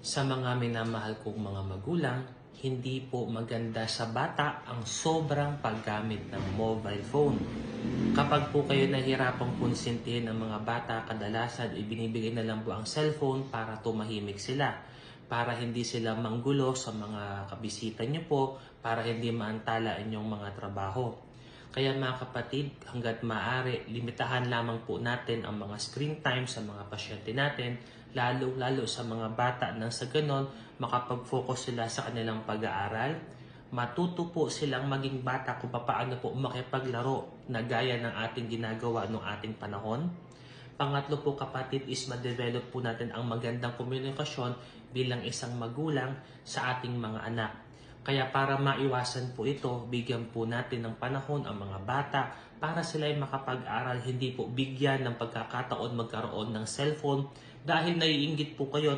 Sa mga minamahal kong mga magulang, hindi po maganda sa bata ang sobrang paggamit ng mobile phone. Kapag po kayo nahirapang konsintihin ng mga bata, kadalasan ibinibigay na lang po ang cellphone para tumahimik sila. Para hindi sila manggulo sa mga kabisita nyo po, para hindi maantala inyong mga trabaho. Kaya mga kapatid, hanggat maaari, limitahan lamang po natin ang mga screen time sa mga pasyente natin, lalo-lalo sa mga bata nang sa ganon, makapag-focus sila sa kanilang pag-aaral, matuto po silang maging bata kung paano po makipaglaro na gaya ng ating ginagawa noong ating panahon. Pangatlo po kapatid is ma-develop po natin ang magandang komunikasyon bilang isang magulang sa ating mga anak. Kaya para maiwasan po ito, bigyan po natin ng panahon ang mga bata para sila ay makapag-aral, hindi po bigyan ng pagkakataon magkaroon ng cellphone dahil naiinggit po kayo